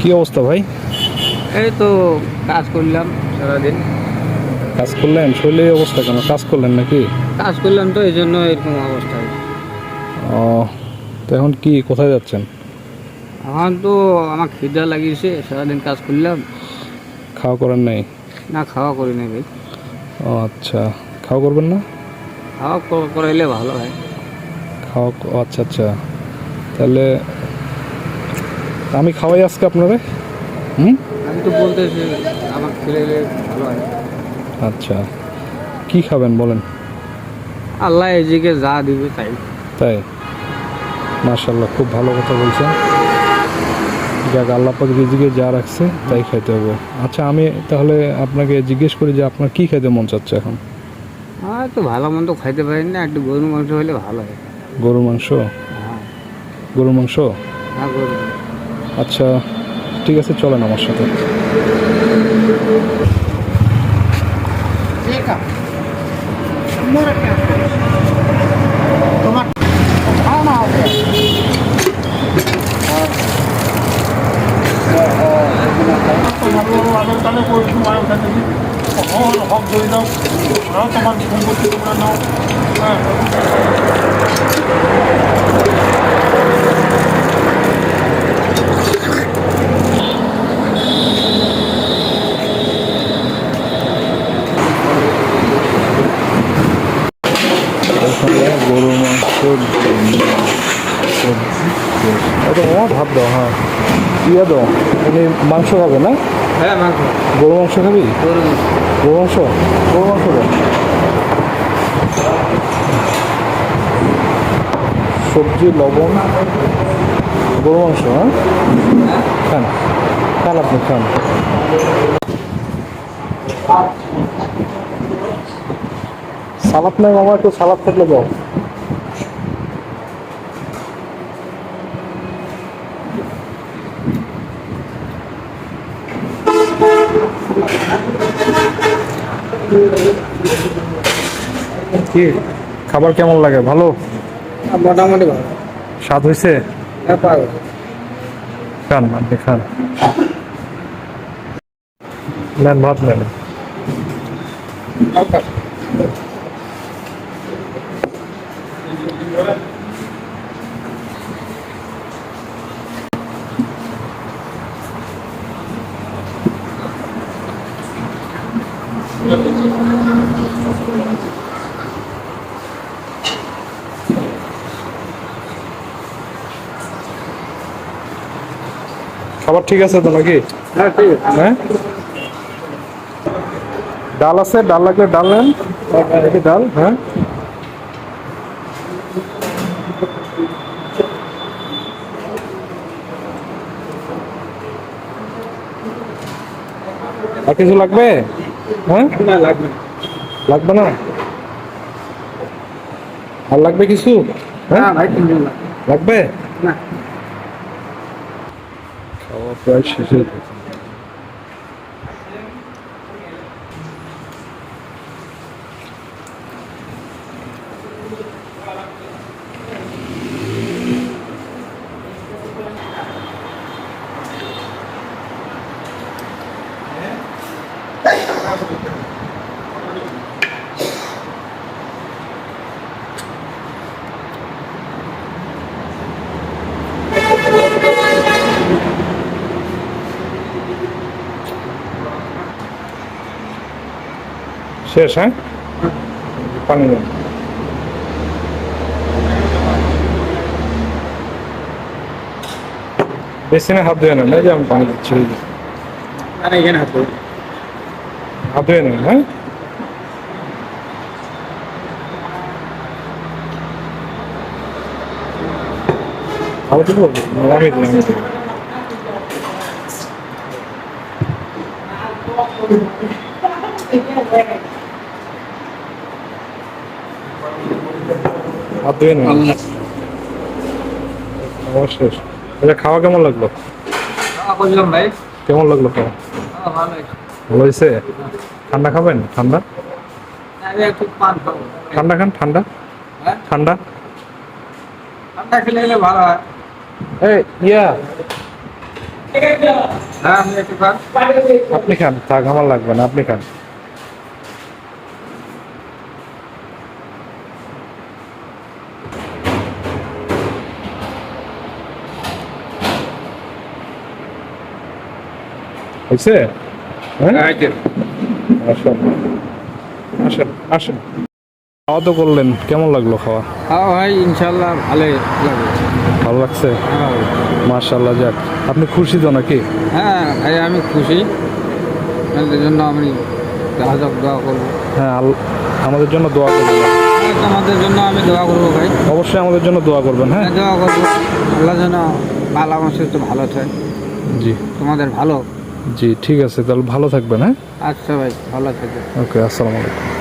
কি অবস্থা ভাই? এই তো কাজ করলাম সারাদিন। কাজ করলেন? শরীরে অবস্থা কেন কাজ করলেন নাকি? কাজ করলাম তো এই জন্য এরকম অবস্থা। ও তো এখন কি কোথায় যাচ্ছেন? এখন তো আমার খিদা লাগিয়েছে সারাদিন কাজ করলাম। খাওয়া করার নাই? না খাওয়া করি নাই ভাই। ও আচ্ছা। খাওয়া করবেন না? খাওয়া করাইলে ভালো হয়। খাওয়া আচ্ছা আচ্ছা। তাহলে আমি খাওয়াই আজকে আপনারে। হুম? আমি তো আমার ভালো হয়। আচ্ছা। কি খাবেন বলেন? আল্লাহ এদিকে যা দিবে তাই। তাই? মার্শাল্লাহ খুব ভালো কথা বলছেন। যাক আল্লাহ পাক রিজিকে যা রাখছে তাই খাইতে হবে। আচ্ছা আমি তাহলে আপনাকে জিজ্ঞেস করি যে আপনার কি খাইতে মন চাচ্ছে এখন? আর তো ভালো মন্দ খাইতে পারি না একটু গরুর মাংস হলে ভালো হয়। গরুর মাংস? হ্যাঁ। গরু মাংস? হ্যাঁ গরু আচ্ছা ঠিক আছে চলেন আমার সাথে। হক ধরে দাও তোমার করতে তোমরা নাও হ্যাঁ ওখানে গরু মাংস সবজি এটা ভাত দাও হ্যাঁ ইয়ে দাও তুমি মাংস খাবে। না হ্যাঁ মাংস গরু মাংস খাবি? গরু মাংস গরু মাংস দাও সবজি, লবণ গরু মাংস হ্যাঁ। খান খান আপনি খান সালাদ নাই মামা একটু সালাদ থাকলে দাও কি? খাবার কেমন লাগে? ভালো? মোটামুটি ভালো। স্বাদ হয়েছে হ্যাঁ খান আপনি খান। নেন ভাত নেন। খাবার ঠিক আছে তো নাকি? হ্যাঁ ঠিক আছে। হ্যাঁ? ডাল আছে ডাল লাগলে ডাল নেন। দেখি ডাল হ্যাঁ। আর কিছু লাগবে? হ্যাঁ? না লাগবে না। লাগবে না? আর লাগবে কিছু? হ্যাঁ? না ভাই তিনজন লাগবে। লাগবে? না। খাওয়া প্রায় শেষের শেষ হ্যাঁ? পানি বেশি না হাত ধুয়ে নেন এই যে আমি পানি দিচ্ছি হাত ধুয়ে নেন। হ্যাঁ? খাবার দিব আমি দিই আমি দিই হাত ধুয়ে আচ্ছা খাওয়া কেমন লাগল? কেমন লাগল খাওয়া? ভালো হয়েছে। ঠান্ডা খাবেন? ঠান্ডা? ঠান্ডা খান ঠান্ডা? হ্যাঁ? ঠান্ডা? ঠান্ডা খেলে গেলে ভালো হয়। এই ইয়া। হ্যাঁ আপনি খান। আপনি খান থাক আমার লাগবে না আপনি খান। হয়েছে? হ্যাঁ? আসেন আসেন আসেন। খাওয়া তো করলেন কেমন লাগল খাওয়া? হ্যাঁ ভাই ইনশাল্লাহ ভালোই লাগে ভালো লাগছে? হ্যাঁ। মার্শাল্লাহ যাক। আপনি খুশি তো নাকি? হ্যাঁ ভাই আমি খুশি। আপনাদের জন্য আমি যাক দোয়া করব। হ্যাঁ আমাদের জন্য দোয়া করবেন। হ্যাঁ, তোমাদের জন্য আমি দোয়া করব ভাই। অবশ্যই আমাদের জন্য দোয়া করবেন হ্যাঁ? হ্যাঁ দোয়া করব। আল্লাহ যেন পালা তো ভালো থাকে। জি। তোমাদের ভালো জি ঠিক আছে তাহলে ভালো থাকবেন হ্যাঁ? আচ্ছা ভাই ভালো থাকবেন। ওকে আসসালামু আলাইকুম।